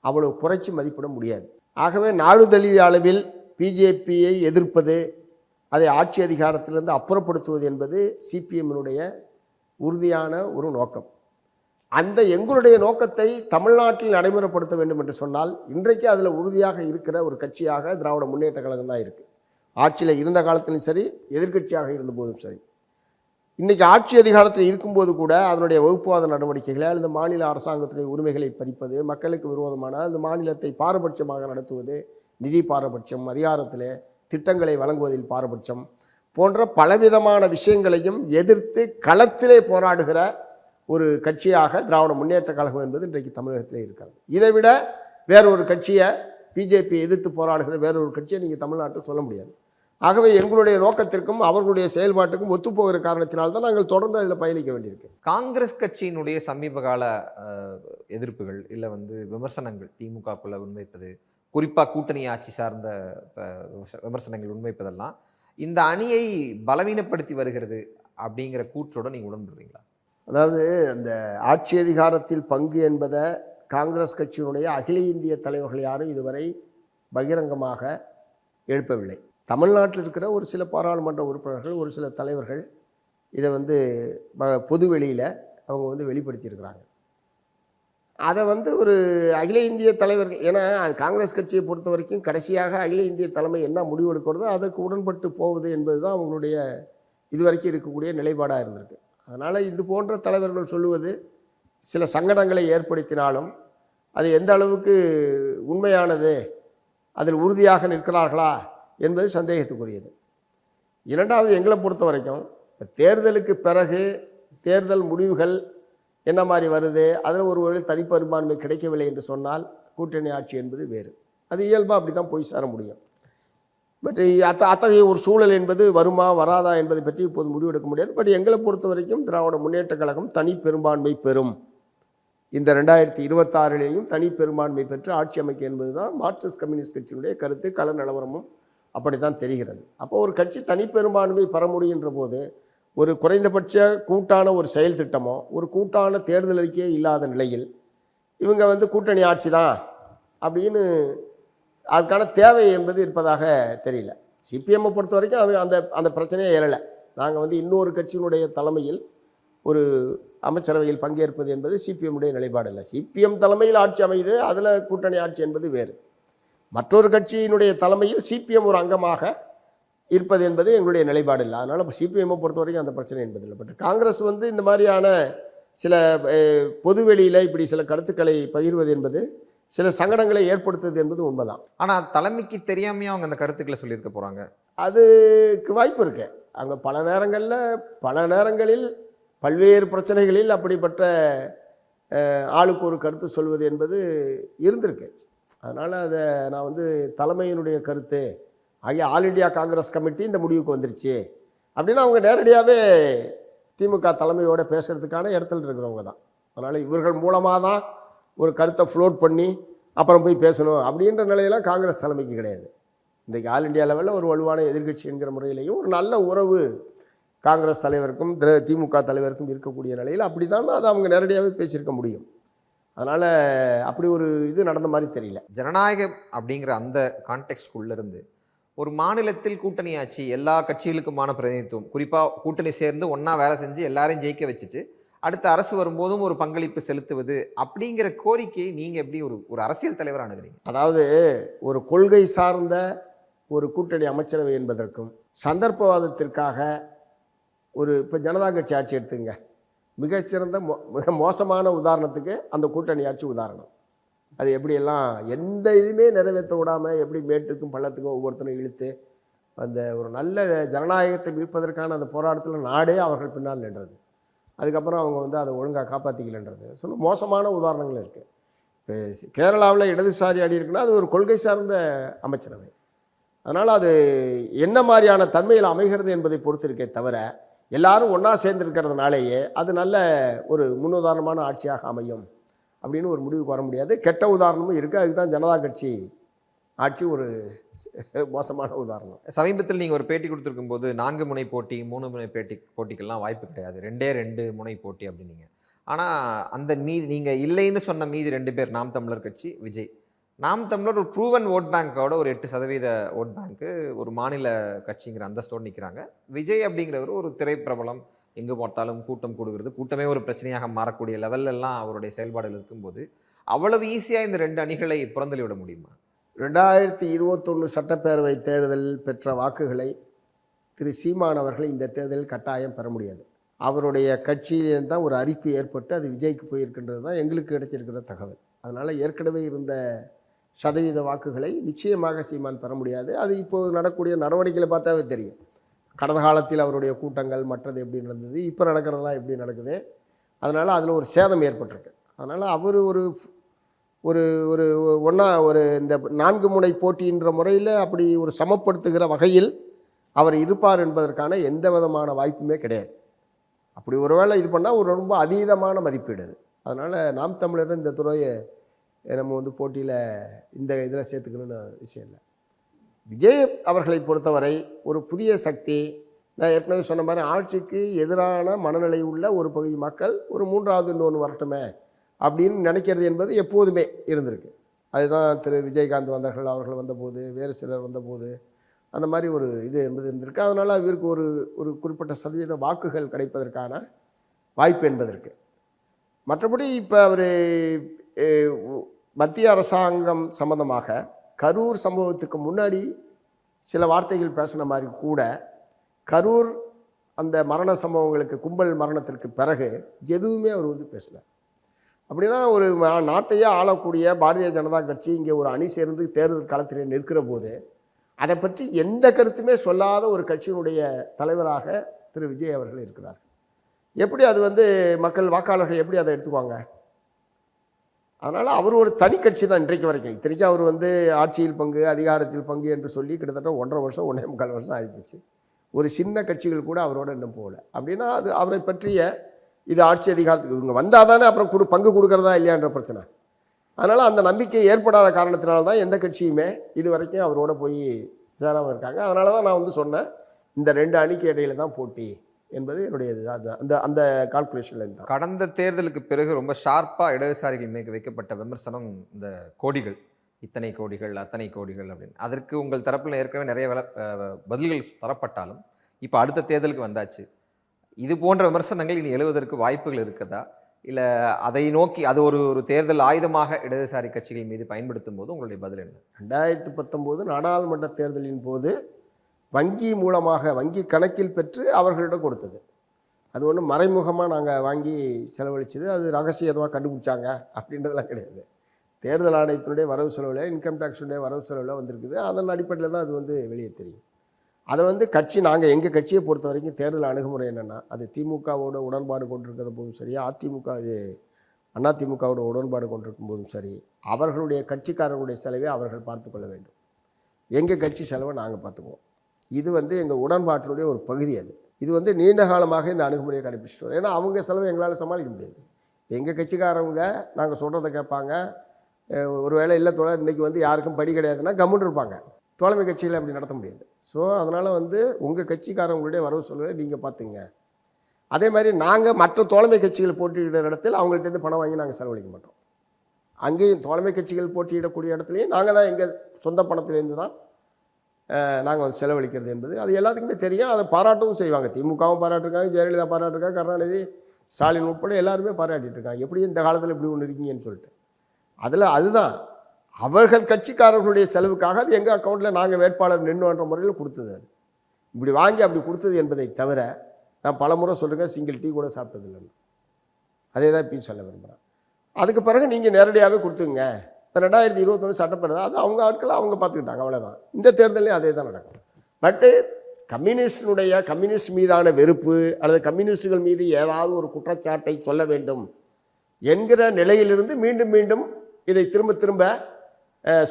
அவ்வளவு குறைச்சி மதிப்பிட முடியாது. ஆகவே நாடுதழுவிய அளவில் பிஜேபியை எதிர்ப்பது அதை ஆட்சி அதிகாரத்திலிருந்து அப்புறப்படுத்துவது என்பது சிபிஎம்மினுடைய உறுதியான ஒரு நோக்கம். அந்த எங்களுடைய நோக்கத்தை தமிழ்நாட்டில் நடைமுறைப்படுத்த வேண்டும் என்று சொன்னால் இன்றைக்கு அதில் உறுதியாக இருக்கிற ஒரு கட்சியாக திராவிட முன்னேற்ற கழகம் தான் இருக்குது ஆட்சியில் இருந்த காலத்திலும் சரி எதிர்க்கட்சியாக இருந்தபோதும் சரி. இன்றைக்கி ஆட்சி அதிகாரத்தில் இருக்கும்போது கூட அதனுடைய வகுப்புவாத நடவடிக்கைகளை அல்லது மாநில அரசாங்கத்துடைய உரிமைகளை பறிப்பது மக்களுக்கு விரோதமான அந்த மாநிலத்தை பாரபட்சமாக நடத்துவது நிதி பாரபட்சம் அதிகாரத்தில் திட்டங்களை வழங்குவதில் பாரபட்சம் போன்ற பலவிதமான விஷயங்களையும் எதிர்த்து களத்திலே போராடுகிற ஒரு கட்சியாக திராவிட முன்னேற்ற கழகம் என்பது இன்றைக்கு தமிழகத்திலே இருக்கிறது. இதை விட வேறொரு கட்சியை பிஜேபி எதிர்த்து போராடுகிற வேறொரு கட்சியை நீங்கள் தமிழ்நாட்டில் சொல்ல முடியாது. ஆகவே எங்களுடைய நோக்கத்திற்கும் அவர்களுடைய செயல்பாட்டுக்கும் ஒத்துப்போகிற காரணத்தினால்தான் நாங்கள் தொடர்ந்து அதில் பயணிக்க வேண்டியிருக்கு. காங்கிரஸ் கட்சியினுடைய சமீப கால எதிர்ப்புகள் இல்லை வந்து விமர்சனங்கள் திமுகக்குள்ளே உண்மைப்பது குறிப்பாக கூட்டணி ஆட்சி சார்ந்த விமர்ச- விமர்சனங்கள் உண்மைப்பதெல்லாம் இந்த அணியை பலவீனப்படுத்தி வருகிறது அப்படிங்கிற கூற்றோட நீங்கள் உடன்படுறீங்களா? அதாவது அந்த ஆட்சி அதிகாரத்தில் பங்கு என்பதை காங்கிரஸ் கட்சியினுடைய அகில இந்திய தலைவர்கள் யாரும் இதுவரை பகிரங்கமாக எழுப்பவில்லை. தமிழ்நாட்டில் இருக்கிற ஒரு சில பாராளுமன்ற உறுப்பினர்கள் ஒரு சில தலைவர்கள் இதை வந்து ப- பொது வெளியில் அவங்க வந்து வெளிப்படுத்தியிருக்கிறாங்க. அதை வந்து ஒரு அகில இந்திய தலைவர்கள் ஏன்னா காங்கிரஸ் கட்சியை பொறுத்த வரைக்கும் கடைசியாக அகில இந்திய தலைமை என்ன முடிவு எடுக்கிறதோ அதற்கு உடன்பட்டு போவது என்பது தான் அவங்களுடைய இதுவரைக்கும் இருக்கக்கூடிய நிலைப்பாடாக இருந்திருக்கு. அதனால் இது போன்ற தலைவர்கள் சொல்லுவது சில சங்கடங்களை ஏற்படுத்தினாலும் அது எந்த அளவுக்கு உண்மையானது அதில் உறுதியாக நிற்கிறார்களா என்பது சந்தேகத்துக்குரியது. இரண்டாவது எங்களை பொறுத்த வரைக்கும் தேர்தலுக்கு பிறகு தேர்தல் முடிவுகள் என்ன மாதிரி வருது? அதில் ஒரு தனிப்பெரும்பான்மை கிடைக்கவில்லை என்று சொன்னால் கூட்டணி ஆட்சி என்பது வேறு. அது இயல்பாக அப்படி தான் போய் சேர முடியும். பட் அத்த அத்தகைய ஒரு சூழல் என்பது வருமா வராதா என்பதை பற்றி இப்போது முடிவெடுக்க முடியாது. பட் எங்களை பொறுத்த வரைக்கும் திராவிட முன்னேற்றக் கழகம் தனி பெரும்பான்மை பெறும். இந்த ரெண்டாயிரத்தி இருபத்தாறிலேயும் தனி பெரும்பான்மை பெற்று ஆட்சி அமைக்க என்பது தான் மார்க்சிஸ்ட் கம்யூனிஸ்ட் கட்சியினுடைய கருத்து கள நிலவரமும் அப்படி தான் தெரிகிறது. அப்போ ஒரு கட்சி தனி பெரும்பான்மை பெற முடிகின்ற போது ஒரு குறைந்தபட்ச கூட்டான ஒரு செயல் திட்டமோ ஒரு கூட்டான தேர்தல் அறிக்கையே இல்லாத நிலையில் இவங்க வந்து கூட்டணி ஆட்சி தான் அப்படின்னு அதுக்கான தேவை என்பது இருப்பதாக தெரியல. சிபிஎம்மை பொறுத்த வரைக்கும் அது அந்த அந்த பிரச்சனையே ஏறலை. நாங்கள் வந்து இன்னொரு கட்சியினுடைய தலைமையில் ஒரு அமைச்சரவையில் பங்கேற்பது என்பது சிபிஎம்முடைய நிலைப்பாடு இல்லை. சிபிஎம் தலைமையில் ஆட்சி அமையுது அதில் கூட்டணி ஆட்சி என்பது வேறு. மற்றொரு கட்சியினுடைய தலைமையில் சிபிஎம் ஒரு அங்கமாக இருப்பது என்பது எங்களுடைய நிலைப்பாடு இல்லை. அதனால் இப்போ சிபிஎம்மை பொறுத்த வரைக்கும் அந்த பிரச்சனை என்பது இல்லை. பட் காங்கிரஸ் வந்து இந்த மாதிரியான சில பொதுவெளியில் இப்படி சில கருத்துக்களை பகிர்வது என்பது சில சங்கடங்களை ஏற்படுத்துவது என்பது உண்மைதான். ஆனா தலைமைக்கு தெரியாமையே அவங்க அந்த கருத்துக்களை சொல்லியிருக்க போறாங்க? அதுக்கு வாய்ப்பு இருக்கு. அங்கே பல நேரங்களில் பல நேரங்களில் பல்வேறு பிரச்சனைகளில் அப்படிப்பட்ட ஆளுக்கு ஒரு கருத்து சொல்வது என்பது இருந்திருக்கு. அதனால் அதை நான் வந்து தலைமையினுடைய கருத்து ஆகிய ஆல் இண்டியா காங்கிரஸ் கமிட்டி இந்த முடிவுக்கு வந்துருச்சு. அப்படின்னா அவங்க நேரடியாகவே திமுக தலைமையோடு பேசுகிறதுக்கான இடத்துல இருக்கிறவங்க தான். அதனால் இவர்கள் மூலமாக தான் ஒரு கருத்தை ஃப்ளோட் பண்ணி அப்புறம் போய் பேசணும் அப்படின்ற நிலையெல்லாம் காங்கிரஸ் தலைமைக்கு கிடையாது. இன்றைக்கு ஆல் இந்தியா லெவலில் ஒரு வலுவான எதிர்கட்சி என்கிற முறையிலையும் ஒரு நல்ல உறவு காங்கிரஸ் தலைவருக்கும் திமுக தலைவருக்கும் இருக்கக்கூடிய நிலையில் அப்படி தான் அதை அவங்க நேரடியாகவே பேசியிருக்க முடியும். அதனால் அப்படி ஒரு இது நடந்த மாதிரி தெரியல. ஜனநாயகம் அப்படிங்கிற அந்த கான்டெக்ட்குள்ளேருந்து ஒரு மாநிலத்தில் கூட்டணி ஆட்சி எல்லா கட்சிகளுக்குமான பிரதிநிதித்துவம். குறிப்பாக கூட்டணி சேர்ந்து ஒன்றா வேலை செஞ்சு எல்லாரையும் ஜெயிக்க வச்சுட்டு அடுத்த அரசு வரும்போதும் ஒரு பங்களிப்பு செலுத்துவது அப்படிங்கிற கோரிக்கையை நீங்கள் எப்படி ஒரு ஒரு அரசியல் தலைவராக அணுகிறீங்க? அதாவது ஒரு கொள்கை சார்ந்த ஒரு கூட்டணி அமைச்சரவை என்பதற்கும் சந்தர்ப்பவாதத்திற்காக ஒரு இப்போ ஜனதா கட்சி ஆட்சி எடுத்துங்க மிகச்சிறந்த மோ மிக மோசமான உதாரணத்துக்கு அந்த கூட்டணி ஆட்சி உதாரணம். அது எப்படியெல்லாம் எந்த இதுவுமே நிறைவேற்ற விடாமல் எப்படி மேட்டுக்கும் பள்ளத்துக்கும் ஒவ்வொருத்தரும் இழுத்து அந்த ஒரு நல்ல ஜனநாயகத்தை மீட்பதற்கான அந்த போராட்டத்தில் நாடே அவர்கள் பின்னால் நின்றது. அதுக்கப்புறம் அவங்க வந்து அதை ஒழுங்காக காப்பாற்றிக்கலன்றது சொல்லும் மோசமான உதாரணங்கள் இருக்குது இப்போ கேரளாவில் இடதுசாரி அடி இருக்குன்னா அது ஒரு கொள்கை சார்ந்த அமைச்சரவை. அதனால் அது என்ன மாதிரியான தன்மையில் அமைகிறது என்பதை பொறுத்து இருக்கே தவிர எல்லாரும் ஒன்றா சேர்ந்துருக்கிறதுனாலேயே அது நல்ல ஒரு முன்னுதாரணமான ஆட்சியாக அமையும். அப்படின்னு ஒரு முடிவுக்கு வர முடியாது. கெட்ட உதாரணமும் இருக்குது அதுக்கு தான் ஜனதா கட்சி ஆட்சி ஒரு மோசமான உதாரணம். சமீபத்தில் நீங்கள் ஒரு பேட்டி கொடுத்துருக்கும் போது நான்கு முனை போட்டி மூணு முனை பேட்டி போட்டிக்கெல்லாம் வாய்ப்பு கிடையாது. ரெண்டே ரெண்டு முனை போட்டி அப்படின்னீங்க. ஆனால் அந்த மீதி நீங்கள் இல்லைன்னு சொன்ன மீதி ரெண்டு பேர் நாம் தமிழர் கட்சி விஜய். நாம் தமிழர் ஒரு ப்ரூவன் ஓட் பேங்க்கோட ஒரு எட்டு சதவீத ஓட் பேங்க்கு ஒரு மாநில கட்சிங்கிற அந்தஸ்தோடு நிற்கிறாங்க விஜய் அப்படிங்கிறவர் ஒரு திரைப்பிரபலம் எங்கே பார்த்தாலும் கூட்டம் கூடுகிறது கூட்டமே ஒரு பிரச்சனையாக மாறக்கூடிய லெவல்லெல்லாம் அவருடைய செயல்பாடுகள் இருக்கும்போது அவ்வளவு ஈஸியாக இந்த ரெண்டு அணிகளை புறந்தள்ளி விட முடியுமா? ரெண்டாயிரத்தி இருபத்தொன்று சட்டப்பேரவை தேர்தலில் பெற்ற வாக்குகளை திரு சீமான் அவர்கள் இந்த தேர்தலில் கட்டாயம் பெற முடியாது. அவருடைய கட்சியிலேருந்து தான் ஒரு அறிப்பு ஏற்பட்டு அது விஜய்க்கு போயிருக்கின்றது தான் எங்களுக்கு கிடைச்சிருக்கிற தகவல். அதனால் ஏற்கனவே இருந்த சதவீத வாக்குகளை நிச்சயமாக சீமான் பெற முடியாது. அது இப்போது நடக்கக்கூடிய நடவடிக்கைகளை பார்த்தாவே தெரியும். கடந்த காலத்தில் அவருடைய கூட்டங்கள் மற்றது எப்படி நடந்தது இப்போ நடக்கிறதெல்லாம் எப்படி நடக்குது அதனால் அதில் ஒரு சேதம் ஏற்பட்டிருக்கு. அதனால் அவர் ஒரு ஒரு ஒரு ஒன்றா ஒரு இந்த நான்கு முனை போட்டின்ற முறையில் அப்படி ஒரு சமப்படுத்துகிற வகையில் அவர் இருப்பார் என்பதற்கான எந்த விதமான வாய்ப்புமே கிடையாது. அப்படி ஒருவேளை இது பண்ணால் ஒரு ரொம்ப அதீதமான மதிப்பீடு அது. அதனால் நாம் தமிழர் இந்த துறையை நம்ம வந்து போட்டியில் இந்த இதில் சேர்த்துக்கணும்னு விஷயம் இல்லை. விஜய் அவர்களை பொறுத்தவரை ஒரு புதிய சக்தி. நான் ஏற்கனவே சொன்ன மாதிரி ஆட்சிக்கு எதிரான மனநிலை உள்ள ஒரு பகுதி மக்கள் ஒரு மூன்றாவது இன்னொன்று வரட்டுமே அப்படின்னு நினைக்கிறது என்பது எப்போதுமே இருந்திருக்கு. அதுதான் திரு விஜயகாந்த் வந்தார்கள் அவர்கள் வந்தபோது வேறு சிலர் வந்தபோது அந்த மாதிரி ஒரு இது என்பது இருந்திருக்கு. அதனால் இவருக்கு ஒரு ஒரு குறிப்பிட்ட சதவீத வாக்குகள் கிடைப்பதற்கான வாய்ப்பு என்பதற்கு. மற்றபடி இப்போ அவர் மத்திய அரசாங்கம் சம்பந்தமாக கரூர் சம்பவத்துக்கு முன்னாடி சில வார்த்தைகள் பேசின மாதிரி கூட கரூர் அந்த மரண சம்பவங்களுக்கு கும்பல் மரணத்திற்கு பிறகு எதுவுமே அவர் வந்து பேசினார் அப்படின்னா ஒரு நாட்டையே ஆளக்கூடிய பாரதிய ஜனதா கட்சி இங்கே ஒரு அணி சேர்ந்து தேர்தல் களத்தில் நிற்கிற போது அதை பற்றி எந்த கருத்துமே சொல்லாத ஒரு கட்சியினுடைய தலைவராக திரு. விஜய் அவர்கள் இருக்கிறார். எப்படி அது வந்து மக்கள் வாக்காளர்கள் எப்படி அதை எடுத்துக்குவாங்க? அதனால் அவர் ஒரு தனி கட்சி தான் இன்றைக்கு வரைக்கும். இத்தனைக்கும் அவர் வந்து ஆட்சியில் பங்கு அதிகாரத்தில் பங்கு என்று சொல்லி கிட்டத்தட்ட ஒன்றரை வருஷம் ஒன்றே முக்கால் வருஷம் ஆகிப்போச்சு. ஒரு சின்ன கட்சிகள் கூட அவரோட இன்னும் போகல. அப்படின்னா அது அவரை பற்றிய இது ஆட்சி அதிகாரத்துக்கு இவங்க வந்தால் தானே அப்புறம் கொடு பங்கு கொடுக்குறதா இல்லையான்ற பிரச்சனை. அதனால் அந்த நம்பிக்கை ஏற்படாத காரணத்தினால தான் எந்த கட்சியுமே இது வரைக்கும் அவரோட போய் சேராமல் இருக்காங்க. அதனால தான் நான் வந்து சொன்னேன் இந்த ரெண்டு அணிக்கு இடையில தான் போட்டி. என்பது என்னுடைய இது அந்த அந்த கால்குலேஷன்ல தான் கடந்த தேர்தலுக்கு பிறகு ரொம்ப ஷார்ப்பாக இடதுசாரிகள் மீது வைக்கப்பட்ட விமர்சனம் இந்த கோடிகள். இத்தனை கோடிகள் அத்தனை கோடிகள் அப்படின்னு. அதற்கு உங்கள் தரப்பில் ஏற்கனவே நிறைய பதில்கள் தரப்பட்டாலும் இப்போ அடுத்த தேர்தலுக்கு வந்தாச்சு. இது போன்ற விமர்சனங்கள் இனி எழுவதற்கு வாய்ப்புகள் இருக்குதா? இல்லை அதை நோக்கி அது ஒரு ஒரு தேர்தல் ஆயுதமாக இடதுசாரி கட்சிகள் மீது பயன்படுத்தும் போது உங்களுடைய பதில் என்ன? ரெண்டாயிரத்தி பத்தொம்போது நாடாளுமன்ற தேர்தலின் போது வங்கி மூலமாக வங்கி கணக்கில் பெற்று அவர்களிடம் கொடுத்தது. அது ஒன்றும் மறைமுகமாக நாங்கள் வாங்கி செலவழிச்சது. அது ரகசியமாக கண்டுபிடிச்சாங்க அப்படின்றதெல்லாம் கிடையாது. தேர்தல் ஆணையத்தினுடைய வரவு செலவில் இன்கம் டேக்ஸுடைய வரவு செலவில் வந்திருக்குது. அதன் அடிப்படையில் தான் அது வந்து வெளியே தெரியும். அதை வந்து கட்சி நாங்கள் எங்கள் கட்சியை பொறுத்த வரைக்கும் தேர்தல் அணுகுமுறை என்னென்னா அது திமுகவோட உடன்பாடு கொண்டிருக்கிற போதும் சரி அதிமுக இது அதிமுகவோட உடன்பாடு கொண்டிருக்கும் போதும் சரி அவர்களுடைய கட்சிக்காரர்களுடைய செலவை அவர்கள் பார்த்துக்கொள்ள வேண்டும். எங்கள் கட்சி செலவை நாங்கள் பார்த்துக்குவோம். இது வந்து எங்கள் உடன்பாட்டினுடைய ஒரு பகுதி அது. இது வந்து நீண்ட காலமாக இந்த அணுகுமுறையை கடைபிடிச்சிட்டு வரோம். ஏன்னா அவங்க செலவு எங்களால் சமாளிக்க முடியாது. எங்கள் கட்சிக்காரவங்க நாங்கள் சொல்கிறத கேட்பாங்க. ஒரு வேளை இல்லை தோழர் இன்றைக்கி வந்து யாருக்கும் படி கிடையாதுன்னா கம்முன்னு இருப்பாங்க. தோழமை கட்சிகளை அப்படி நடத்த முடியாது. ஸோ அதனால் வந்து உங்கள் கட்சிக்காரவங்களுடைய வரவு செலவை நீங்கள் பார்த்துங்க அதே மாதிரி நாங்கள் மற்ற தோழமை கட்சிகள் போட்டியிடுற இடத்தில் அவங்கள்ட்டேருந்து பணம் வாங்கி நாங்கள் செலவழிக்க மாட்டோம். அங்கேயும் தோழமை கட்சிகள் போட்டியிடக்கூடிய இடத்துலையும் நாங்கள் தான் எங்கள் சொந்த பணத்திலேருந்து தான் நாங்கள் வந்து செலவழிக்கிறது என்பது. அது எல்லாத்துக்குமே தெரியும். அதை பாராட்டவும் செய்வாங்க. திமுகவும் பாராட்டிருக்காங்க ஜெயலலிதா பாராட்டிருக்காங்க கருணாநிதி ஸ்டாலின் உட்பட எல்லாருமே பாராட்டிட்டு இருக்காங்க. எப்படி இந்த காலத்தில் இப்படி ஒன்று இருக்கீங்கன்னு சொல்லிட்டு. அதில் அதுதான். அவர்கள் கட்சிக்காரர்களுடைய செலவுக்காக அது எங்கள் அக்கௌண்ட்டில் நாங்கள் வேட்பாளர் நின்றுன்ற முறையில் கொடுத்தது அது. இப்படி வாங்கி அப்படி கொடுத்தது என்பதை தவிர நான் பலமுறை சொல்கிறேன் சிங்கிள் டீ கூட சாப்பிட்டதில்லைன்னு. அதே தான் இப்பயும் சொல்ல விரும்புகிறேன் அதுக்கு பிறகு நீங்கள் நேரடியாகவே கொடுத்துங்க இப்போ ரெண்டாயிரத்தி இருபத்தொன்று சட்டப்பேரவை அது அவங்க ஆட்களை அவங்க பார்த்துக்கிட்டாங்க. அவ்வளோதான் இந்த தேர்தலையும் அதே தான் நடக்கும். பட்டு கம்யூனிஸ்டினுடைய கம்யூனிஸ்ட் மீதான வெறுப்பு அல்லது கம்யூனிஸ்டுகள் மீது ஏதாவது ஒரு குற்றச்சாட்டை சொல்ல வேண்டும் என்கிற நிலையிலிருந்து மீண்டும் மீண்டும் இதை திரும்ப திரும்ப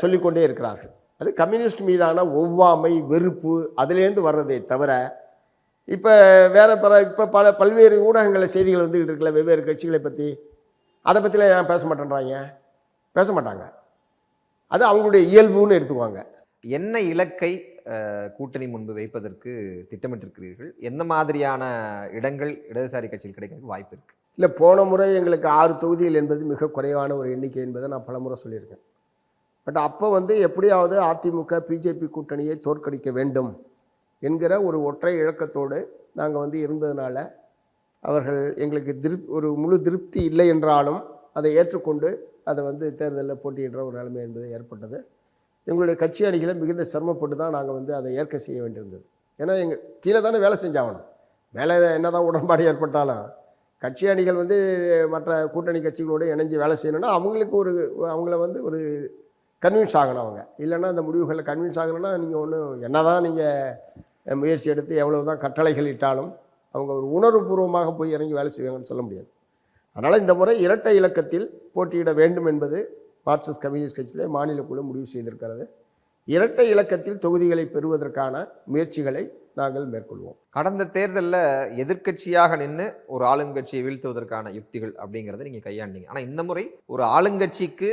சொல்லிக்கொண்டே இருக்கிறார்கள். அது கம்யூனிஸ்ட் மீதான ஒவ்வாமை வெறுப்பு அதுலேருந்து வர்றதே தவிர இப்போ வேறு பிற இப்போ பல பல்வேறு ஊடகங்களில் செய்திகள் வந்துக்கிட்டு இருக்கல வெவ்வேறு கட்சிகளை பற்றி அதை பற்றிலாம் ஏன் பேச மாட்டேன்றாங்க? பேச மாட்டாங்க அது அவங்களுடைய இயல்புன்னு எடுத்துக்குவாங்க. என்ன இலக்கை கூட்டணி முன்பு வைப்பதற்கு திட்டமிட்டிருக்கிறீர்கள்? எந்த மாதிரியான இடங்கள் இடதுசாரி கட்சியில் கிடைக்கிறதுக்கு வாய்ப்பு இருக்கு? இல்லை போன முறை எங்களுக்கு ஆறு தொகுதிகள் என்பது மிக குறைவான ஒரு எண்ணிக்கை என்பதை நான் பலமுறை சொல்லியிருக்கேன். பட் அப்போ வந்து எப்படியாவது அதிமுக பிஜேபி கூட்டணியை தோற்கடிக்க வேண்டும் என்கிற ஒரு ஒற்றை இழக்கத்தோடு நாங்கள் வந்து இருந்ததுனால அவர்கள் எங்களுக்கு திருப் ஒரு முழு திருப்தி இல்லை என்றாலும் அதை ஏற்றுக்கொண்டு அதை வந்து தேர்தலில் போட்டியிடுற ஒரு நிலைமை என்பது ஏற்பட்டது. எங்களுடைய கட்சி அணிகளை மிகுந்த சிரமப்பட்டு தான் நாங்கள் வந்து அதை ஏற்க செய்ய வேண்டியிருந்தது. ஏன்னா எங்கள் கீழே தானே வேலை செஞ்சாகணும். மேலே என்ன தான் உடன்பாடு ஏற்பட்டாலும் கட்சி அணிகள் வந்து மற்ற கூட்டணி கட்சிகளோடு இணைஞ்சு வேலை செய்யணும்னா அவங்களுக்கு ஒரு அவங்கள வந்து ஒரு கன்வின்ஸ் ஆகணும் அவங்க. இல்லைன்னா அந்த முடிவுகளில் கன்வின்ஸ் ஆகணும்னா நீங்கள் ஒன்று என்ன தான் நீங்கள் முயற்சி எடுத்து எவ்வளவு தான் கட்டளைகள் இட்டாலும் அவங்க ஒரு உணர்வுபூர்வமாக போய் இறங்கி வேலை செய்வாங்கன்னு சொல்ல முடியாது. அதனால் இந்த முறை இரட்டை இலக்கத்தில் போட்டியிட வேண்டும் என்பது மார்க்சிஸ்ட் கம்யூனிஸ்ட் கட்சியிலே மாநில குழு முடிவு செய்திருக்கிறது. இரட்டை இலக்கத்தில் தொகுதிகளை பெறுவதற்கான முயற்சிகளை நாங்கள் மேற்கொள்வோம். கடந்த தேர்தலில் எதிர்க்கட்சியாக நின்று ஒரு ஆளுங்கட்சியை வீழ்த்துவதற்கான யுக்திகள் அப்படிங்கிறத நீங்கள் கையாண்டீங்க. ஆனால் இந்த முறை ஒரு ஆளுங்கட்சிக்கு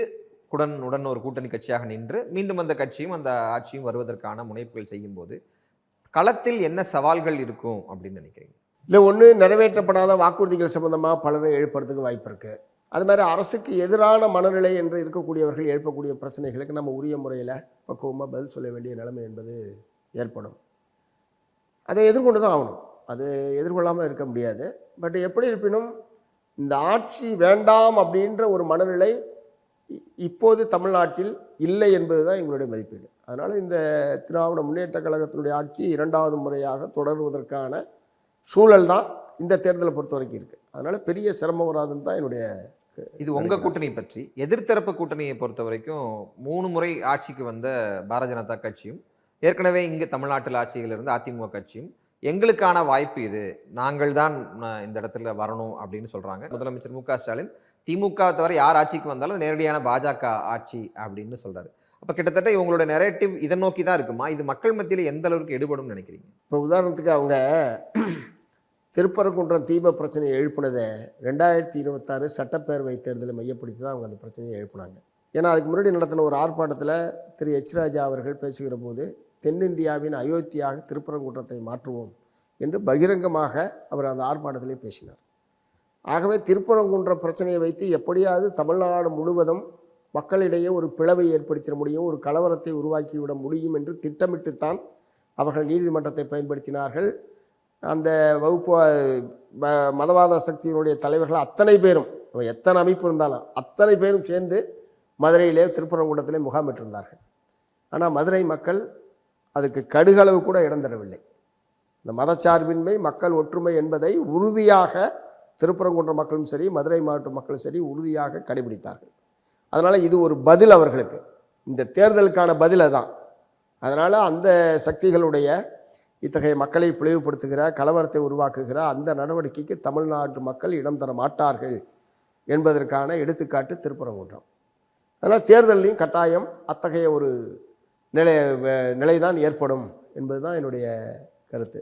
உடன் உடன் ஒரு கூட்டணி கட்சியாக நின்று மீண்டும் அந்த கட்சியும் அந்த ஆட்சியும் வருவதற்கான முனைப்புகள் செய்யும்போது களத்தில் என்ன சவால்கள் இருக்கும் அப்படின்னு நினைக்கிறீங்க? இல்லை ஒன்று நிறைவேற்றப்படாத வாக்குறுதிகள் சம்பந்தமாக பலரை எழுப்புறதுக்கு வாய்ப்பு இருக்குது அது மாதிரி அரசுக்கு எதிரான மனநிலை என்று இருக்கக்கூடியவர்கள் எழுப்பக்கூடிய பிரச்சனைகளுக்கு நம்ம உரிய முறையில் பக்குவமாக பதில் சொல்ல வேண்டிய நிலைமை என்பது ஏற்படும். அதை எதிர்கொண்டு தான் ஆகணும். அது எதிர்கொள்ளாமல் இருக்க முடியாது. பட் எப்படி இருப்பினும் இந்த ஆட்சி வேண்டாம் அப்படின்ற ஒரு மனநிலை இப்போது தமிழ்நாட்டில் இல்லை என்பது தான் எங்களுடைய மதிப்பீடு. அதனால் இந்த திராவிட முன்னேற்ற கழகத்தினுடைய ஆட்சி இரண்டாவது முறையாக தொடர்வதற்கான சூழல் தான் இந்த தேர்தலை பொறுத்த வரைக்கும் இருக்குது அதனால் பெரிய சிரமம் வராதுன்னு தான் என்னுடைய இது உங்க கூட்டணி பற்றி எதிர்த்தரப்பு கூட்டணியை பொறுத்த வரைக்கும் மூணு முறை ஆட்சிக்கு வந்த பாரதிய ஜனதா கட்சியும் ஏற்கனவே இங்கு தமிழ்நாட்டில் ஆட்சியில் இருந்த அதிமுக கட்சியும் எங்களுக்கான வாய்ப்பு இது. நாங்கள் தான் இந்த இடத்துல வரணும் அப்படின்னு சொல்றாங்க. முதலமைச்சர் மு க ஸ்டாலின் திமுக தவிர யார் ஆட்சிக்கு வந்தாலும் நேரடியான பாஜக ஆட்சி அப்படின்னு சொல்றாரு. அப்ப கிட்டத்தட்ட இவங்களோட நெரேட்டிவ் இதை நோக்கி தான் இருக்குமா? இது மக்கள் மத்தியில் எந்த அளவுக்கு எடுபடும் நினைக்கிறீங்க? இப்போ உதாரணத்துக்கு அவங்க திருப்பரங்குன்றம் தீப பிரச்சனையை எழுப்புனதை ரெண்டாயிரத்தி இருபத்தாறு சட்டப்பேரவை தேர்தலை மையப்படுத்தி தான் அவங்க அந்த பிரச்சனையை எழுப்பினாங்க. ஏன்னா அதுக்கு முன்னாடி நடத்தின ஒரு ஆர்ப்பாட்டத்தில் திரு எச் ராஜா அவர்கள் பேசுகிற போது தென்னிந்தியாவின் அயோத்தியாக திருப்பரங்குன்றத்தை மாற்றுவோம் என்று பகிரங்கமாக அவர் அந்த ஆர்ப்பாட்டத்திலே பேசினார். ஆகவே திருப்பரங்குன்ற பிரச்சனையை வைத்து எப்படியாவது தமிழ்நாடு முழுவதும் மக்களிடையே ஒரு பிளவை ஏற்படுத்திட முடியும் ஒரு கலவரத்தை உருவாக்கிவிட முடியும் என்று திட்டமிட்டுத்தான் அவர்கள் நீதிமன்றத்தை பயன்படுத்தினார்கள். அந்த வகுப்பு ம- மதவாத சக்தியினுடைய தலைவர்கள் அத்தனை பேரும் எத்தனை அமைப்பு இருந்தாலும் அத்தனை பேரும் சேர்ந்து மதுரையிலே திருப்பரங்குன்றத்திலே முகாமிட்டிருந்தார்கள் ஆனால் மதுரை மக்கள் அதுக்கு கடுகளவு கூட இடம் தரவில்லை. இந்த மதச்சார்பின்மை மக்கள் ஒற்றுமை என்பதை உறுதியாக திருப்பரங்குன்ற மக்களும் சரி மதுரை மாவட்ட மக்களும் சரி உறுதியாக கடைபிடித்தார்கள். அதனால் இது ஒரு பதில் அவர்களுக்கு. இந்த தேர்தலுக்கான பதில் தான் அதனால் அந்த சக்திகளுடைய இத்தகைய மக்களை பிளவுபடுத்துகிற கலவரத்தை உருவாக்குகிற அந்த நடவடிக்கைக்கு தமிழ்நாட்டு மக்கள் இடம் தர மாட்டார்கள் என்பதற்கான எடுத்துக்காட்டு திருப்பரங்குன்றம். அதனால் தேர்தலையும் கட்டாயம் அத்தகைய ஒரு நிலை நிலைதான் ஏற்படும் என்பதுதான் என்னுடைய கருத்து.